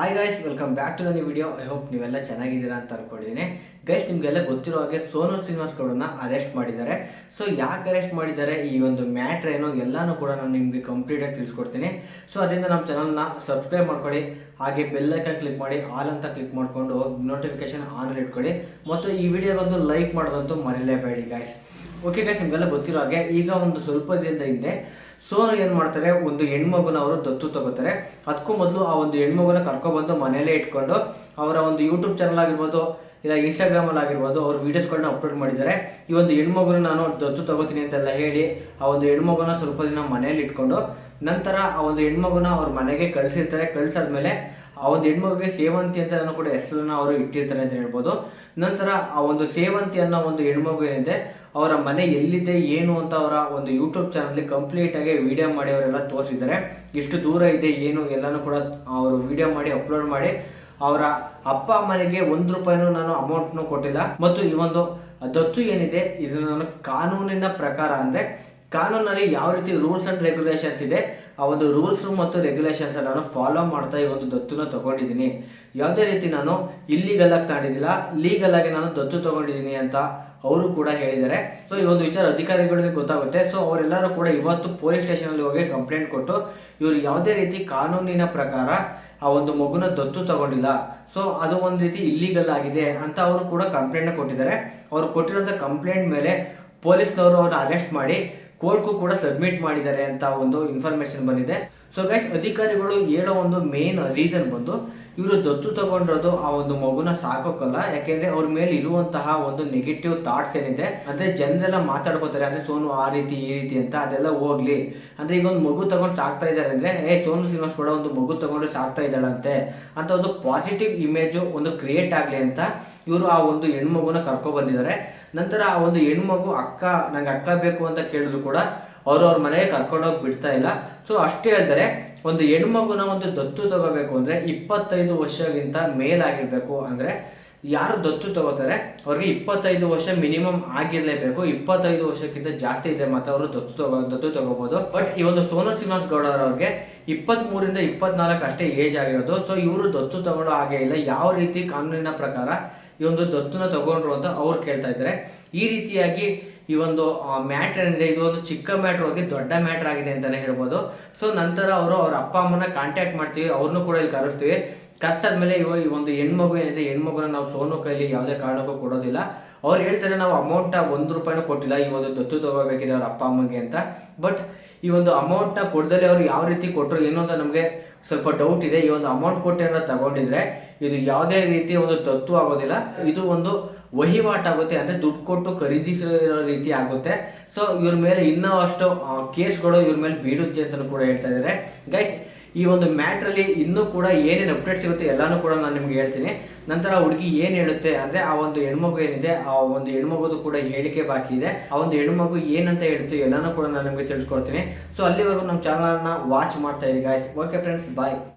Hi guys welcome back to new video I hope ನೀವೆಲ್ಲ ಚೆನ್ನಾಗಿದ್ದೀರಾ ಅಂತ ಅನ್ಕೊಂಡಿದ್ದೀನಿ. ಗೈಸ್ ನಿಮಗೆಲ್ಲ ಗೊತ್ತಿರೋ ಹಾಗೆ ಸೋನು ಶ್ರೀನಿವಾಸ್ ಗೌಡನ್ನ ಅರೆಸ್ಟ್ ಮಾಡಿದ್ದಾರೆ. ಸೊ ಯಾಕೆ ಅರೆಸ್ಟ್ ಮಾಡಿದ್ದಾರೆ? ಈ ಒಂದು ಮ್ಯಾಟ್ರ್ ಏನೋ, ಎಲ್ಲಾನು ಕೂಡ ನಾನು ನಿಮಗೆ ಕಂಪ್ಲೀಟಾಗಿ ತಿಳಿಸ್ಕೊಡ್ತೀನಿ. ಸೊ ಅದರಿಂದ ನಮ್ಮ ಚಾನಲ್ನ ಸಬ್ಸ್ಕ್ರೈಬ್ ಮಾಡ್ಕೊಳ್ಳಿ. ಹಾಗೆ ಬೆಲ್ಲೈಕನ್ ಕ್ಲಿಕ್ ಮಾಡಿ ಆಲ್ ಅಂತ ಕ್ಲಿಕ್ ಮಾಡಿಕೊಂಡು ನೋಟಿಫಿಕೇಶನ್ ಆನ್ ಇಟ್ಕೊಳ್ಳಿ. ಮತ್ತು ಈ ವಿಡಿಯೋಗೊಂದು ಲೈಕ್ ಮಾಡೋದಂತೂ ಮರಿಲೇಬೇಡಿ ಗಾಯ್ಸ್ ಓಕೆ ಗೈಸ್ ನಿಮಗೆಲ್ಲ ಗೊತ್ತಿರೋ ಹಾಗೆ ಈಗ ಒಂದು ಸ್ವಲ್ಪ ದಿನದ ಹಿಂದೆ ಸೋನು ಏನು ಮಾಡ್ತಾರೆ, ಒಂದು ಹೆಣ್ಮಗುನ ಅವರು ದತ್ತು ತಗೋತಾರೆ. ಅದಕ್ಕೂ ಮೊದಲು ಆ ಒಂದು ಹೆಣ್ಮಗುನ ಕರ್ಕೊಬಂದು ಮನೆಯಲ್ಲೇ ಇಟ್ಕೊಂಡು ಅವರ ಒಂದು ಯೂಟ್ಯೂಬ್ ಚಾನಲ್ ಆಗಿರ್ಬೋದು, ಇಲ್ಲ ಇನ್ಸ್ಟಾಗ್ರಾಮಲ್ಲಿ ಆಗಿರ್ಬೋದು, ಅವ್ರ ವೀಡಿಯೋಸ್ಗಳನ್ನ ಅಪ್ಲೋಡ್ ಮಾಡಿದ್ದಾರೆ. ಈ ಒಂದು ಹೆಣ್ಮಗುನ ನಾನು ದತ್ತು ತಗೋತೀನಿ ಅಂತೆಲ್ಲ ಹೇಳಿ ಆ ಒಂದು ಹೆಣ್ಮಗುನ ಸ್ವಲ್ಪ ದಿನ ಮನೇಲಿ ಇಟ್ಕೊಂಡು, ನಂತರ ಆ ಒಂದು ಹೆಣ್ಮಗುನ ಅವ್ರ ಮನೆಗೆ ಕಳಿಸಿರ್ತಾರೆ. ಕಳಿಸಾದ್ಮೇಲೆ ಆ ಒಂದು ಹೆಣ್ಮಗುಗೆ ಸೇವಂತಿ ಅಂತ ಕೂಡ ಹೆಸರನ್ನ ಅವರು ಇಟ್ಟಿರ್ತಾರೆ ಅಂತ ಹೇಳ್ಬೋದು. ನಂತರ ಆ ಒಂದು ಸೇವಂತಿ ಅನ್ನೋ ಒಂದು ಹೆಣ್ಮಗು ಏನಿದೆ ಅವರ ಮನೆ ಎಲ್ಲಿದೆ, ಏನು ಅಂತ ಅವರ ಒಂದು ಯೂಟ್ಯೂಬ್ ಚಾನಲ್ ಕಂಪ್ಲೀಟ್ ಆಗಿ ವಿಡಿಯೋ ಮಾಡಿ ಅವರೆಲ್ಲ ತೋರಿಸಿದ್ದಾರೆ. ಎಷ್ಟು ದೂರ ಇದೆ, ಏನು ಎಲ್ಲನೂ ಕೂಡ ಅವರು ವಿಡಿಯೋ ಮಾಡಿ ಅಪ್ಲೋಡ್ ಮಾಡಿ ಅವರ ಅಪ್ಪ ಅಮ್ಮನಿಗೆ ಒಂದು ರೂಪಾಯಿನೂ ನಾನು ಅಮೌಂಟ್ನು ಕೊಟ್ಟಿಲ್ಲ. ಮತ್ತು ಈ ಒಂದು ದತ್ತು ಏನಿದೆ, ಇದು ನಾನು ಕಾನೂನಿನ ಪ್ರಕಾರ ಅಂದ್ರೆ ಕಾನೂನಲ್ಲಿ ಯಾವ ರೀತಿ ರೂಲ್ಸ್ ಅಂಡ್ ರೆಗ್ಯುಲೇಷನ್ಸ್ ಇದೆ, ಆ ಒಂದು ರೂಲ್ಸ್ ಮತ್ತು ರೆಗ್ಯುಲೇಷನ್ಸ್ ನಾನು ಫಾಲೋ ಮಾಡ್ತಾ ಈ ಒಂದು ದತ್ತುನ ತಗೊಂಡಿದ್ದೀನಿ. ಯಾವುದೇ ರೀತಿ ನಾನು ಇಲ್ಲಿಗಲ್ ಆಗಿ ತಗೊಂಡಿದ್ದಿಲ್ಲ ಲೀಗಲ್ ಆಗಿ ನಾನು ದತ್ತು ತಗೊಂಡಿದ್ದೀನಿ ಅಂತ ಅವರು ಕೂಡ ಹೇಳಿದ್ದಾರೆ. ಸೊ ಈ ಒಂದು ವಿಚಾರ ಅಧಿಕಾರಿಗಳಿಗೆ ಗೊತ್ತಾಗುತ್ತೆ. ಸೊ ಅವರೆಲ್ಲರೂ ಕೂಡ ಇವತ್ತು ಪೊಲೀಸ್ ಸ್ಟೇಷನಲ್ಲಿ ಹೋಗಿ ಕಂಪ್ಲೇಂಟ್ ಕೊಟ್ಟು ಇವರು ಯಾವುದೇ ರೀತಿ ಕಾನೂನಿನ ಪ್ರಕಾರ ಆ ಒಂದು ಮಗುನ ದತ್ತು ತಗೊಂಡಿಲ್ಲ. ಸೊ ಅದು ಒಂದು ರೀತಿ ಇಲ್ಲಿಗಲ್ ಆಗಿದೆ ಅಂತ ಅವರು ಕೂಡ ಕಂಪ್ಲೇಂಟ್ ಕೊಟ್ಟಿದ್ದಾರೆ. ಅವರು ಕೊಟ್ಟಿರೋಂಥ ಕಂಪ್ಲೇಂಟ್ ಮೇಲೆ ಪೊಲೀಸ್ನವರು ಅವ್ರನ್ನ ಅರೆಸ್ಟ್ ಮಾಡಿ ಕೋರ್ಟ್ಗೂ ಕೂಡ ಸಬ್ಮಿಟ್ ಮಾಡಿದ್ದಾರೆ ಅಂತ ಒಂದು ಇನ್ಫಾರ್ಮೇಶನ್ ಬಂದಿದೆ. ಸೊ ಗೈಸ್ ಅಧಿಕಾರಿಗಳು ಹೇಳೋ ಒಂದು ಮೇನ್ ರೀಸನ್ ಬಂದು ಇವರು ದತ್ತು ತಗೊಂಡಿರೋದು ಆ ಒಂದು ಮಗುನ ಸಾಕೋಕ್ಕಲ್ಲ ಯಾಕೆಂದ್ರೆ ಅವ್ರ ಮೇಲೆ ಇರುವಂತಹ ಒಂದು ನೆಗೆಟಿವ್ ಥಾಟ್ಸ್ ಏನಿದೆ, ಅಂದ್ರೆ ಜನರೆಲ್ಲ ಮಾತಾಡ್ಕೋತಾರೆ, ಅಂದ್ರೆ ಸೋನು ಆ ರೀತಿ, ಈ ರೀತಿ ಅಂತ ಅದೆಲ್ಲ ಹೋಗ್ಲಿ. ಅಂದ್ರೆ ಈಗ ಒಂದು ಮಗು ತಗೊಂಡು ಸಾಕ್ತಾ ಇದ್ದಾರೆ ಅಂದ್ರೆ, ಏ, ಸೋನು ಶ್ರೀನಿವಾಸ್ ಕೂಡ ಒಂದು ಮಗು ತಗೊಂಡು ಸಾಕ್ತಾ ಇದ್ದಾಳಂತೆ. ಅಂತ ಒಂದು ಪಾಸಿಟಿವ್ ಇಮೇಜು ಒಂದು ಕ್ರಿಯೇಟ್ ಆಗಲಿ ಅಂತ ಇವರು ಆ ಒಂದು ಹೆಣ್ಮಗುನ ಕರ್ಕೊ ಬಂದಿದ್ದಾರೆ. ನಂತರ ಆ ಒಂದು ಹೆಣ್ಮಗು ಅಕ್ಕ, ನಂಗೆ ಅಕ್ಕ ಬೇಕು ಅಂತ ಕೇಳಿದ್ರು ಕೂಡ ಅವರು ಅವ್ರ ಮನೆಗೆ ಕರ್ಕೊಂಡೋಗಿ ಬಿಡ್ತಾ ಇಲ್ಲ. ಸೊ ಅಷ್ಟೇ ಹೇಳ್ತಾರೆ, ಒಂದು ಹೆಣ್ಮಗುನ ಒಂದು ದತ್ತು ತಗೋಬೇಕು ಅಂದ್ರೆ ಇಪ್ಪತ್ತೈದು ವರ್ಷಗಿಂತ ಮೇಲಾಗಿರಬೇಕು ಅಂದ್ರೆ ಯಾರು ದತ್ತು ತಗೋತಾರೆ? ಅವ್ರಿಗೆ ಇಪ್ಪತ್ತೈದು ವರ್ಷ ಮಿನಿಮಮ್ ಆಗಿರಲೇಬೇಕು. ಇಪ್ಪತ್ತೈದು ವರ್ಷಕ್ಕಿಂತ ಜಾಸ್ತಿ ಇದೆ ಮತ್ತೆ ಅವರು ದತ್ತು ತಗೋ, ದತ್ತು ತಗೋಬಹುದು ಬಟ್ ಈ ಒಂದು ಸೋನು ಶ್ರೀನಿವಾಸ್ ಗೌಡ ಅವ್ರಿಗೆ ಇಪ್ಪತ್ತ್ ಮೂರಿಂದ ಇಪ್ಪತ್ನಾಲ್ಕು ಅಷ್ಟೇ ಏಜ್ ಆಗಿರೋದು. ಸೊ ಇವರು ದತ್ತು ತಗೊಳ್ಳೋ ಹಾಗೆ ಇಲ್ಲ. ಯಾವ ರೀತಿ ಕಾನೂನಿನ ಪ್ರಕಾರ ಈ ಒಂದು ದತ್ತುನ ತಗೊಂಡ್ರು ಅಂತ ಅವ್ರು ಕೇಳ್ತಾ ಇದ್ದಾರೆ. ಈ ರೀತಿಯಾಗಿ ಈ ಒಂದು ಮ್ಯಾಟ್ರ್ ಏನಿದೆ ಇದು ಒಂದು ಚಿಕ್ಕ ಮ್ಯಾಟ್ರ್ ಹೋಗಿ ದೊಡ್ಡ ಮ್ಯಾಟ್ರ್ ಆಗಿದೆ ಅಂತಾನೆ ಹೇಳ್ಬೋದು. ಸೊ ನಂತರ ಅವರು ಅವ್ರ ಅಪ್ಪ ಅಮ್ಮನ ಕಾಂಟ್ಯಾಕ್ಟ್ ಮಾಡ್ತೀವಿ, ಅವ್ರನ್ನೂ ಕೂಡ ಇಲ್ಲಿ ಕರೆಸ್ತೀವಿ. ಕರ್ಸಾದ್ಮೇಲೆ ಇವಾಗ ಈ ಒಂದು ಹೆಣ್ಮಗು ಏನಿದೆ ಹೆಣ್ಮಗುನ ನಾವು ಸೋನು ಕೈಲಿ ಯಾವುದೇ ಕಾರಣಕ್ಕೂ ಕೊಡೋದಿಲ್ಲ. ಅವ್ರು ಹೇಳ್ತಾರೆ ನಾವು ಅಮೌಂಟ್ನ ಒಂದು ರೂಪಾಯಿನೂ ಕೊಟ್ಟಿಲ್ಲ, ಈ ಒಂದು ದತ್ತು ತಗೋಬೇಕಿದೆ ಅವ್ರ ಅಪ್ಪ ಅಮ್ಮಗೆ ಅಂತ. ಬಟ್ ಈ ಒಂದು ಅಮೌಂಟ್ನ ಕೊಡ್ದಲ್ಲಿ ಅವ್ರು ಯಾವ ರೀತಿ ಕೊಟ್ಟರು ಏನು ಅಂತ ನಮಗೆ ಸ್ವಲ್ಪ ಡೌಟ್ ಇದೆ. ಈ ಒಂದು ಅಮೌಂಟ್ ಕೊಟ್ಟು ಏನಾದ್ರು ತಗೊಂಡಿದ್ರೆ ಇದು ಯಾವುದೇ ರೀತಿಯ ಒಂದು ದತ್ತು ಆಗೋದಿಲ್ಲ. ಇದು ಒಂದು ವಹಿವಾಟಾಗುತ್ತೆ ಅಂದ್ರೆ ದುಡ್ಡು ಕೊಟ್ಟು ಖರೀದಿಸಿರೋ ರೀತಿ ಆಗುತ್ತೆ. ಸೊ ಇವ್ರ ಮೇಲೆ ಇನ್ನೂ ಅಷ್ಟು ಕೇಸ್ಗಳು ಇವ್ರ ಮೇಲೆ ಬೀಳುತ್ತೆ ಅಂತಲೂ ಕೂಡ ಹೇಳ್ತಾ ಇದ್ದಾರೆ. ಗೈಸ್ ಈ ಒಂದು ಮ್ಯಾಟ್ರಲ್ಲಿ ಇನ್ನೂ ಕೂಡ ಏನೇನು ಅಪ್ಡೇಟ್ ಸಿಗುತ್ತೆ ಎಲ್ಲಾನು ಕೂಡ ನಾನು ನಿಮ್ಗೆ ಹೇಳ್ತೀನಿ. ನಂತರ ಹುಡುಗಿ ಏನು ಹೇಳುತ್ತೆ ಅಂದ್ರೆ ಆ ಒಂದು ಹೆಣ್ಮಗು ಏನಿದೆ, ಆ ಒಂದು ಹೆಣ್ಮಗುದು ಕೂಡ ಹೇಳಿಕೆ ಬಾಕಿ ಇದೆ. ಆ ಒಂದು ಹೆಣ್ಮಗು ಏನಂತ ಹೇಳುತ್ತೆ ಎಲ್ಲಾನು ಕೂಡ ನಾನು ನಿಮಗೆ ತಿಳಿಸ್ಕೊಡ್ತೀನಿ. ಸೊ ಅಲ್ಲಿವರೆಗೂ ನಮ್ಮ ಚಾನಲ್ನ ವಾಚ್ ಮಾಡ್ತಾ ಇರಿ ಗಾಯ್ಸ್ ಓಕೆ ಫ್ರೆಂಡ್ಸ್ ಬಾಯ್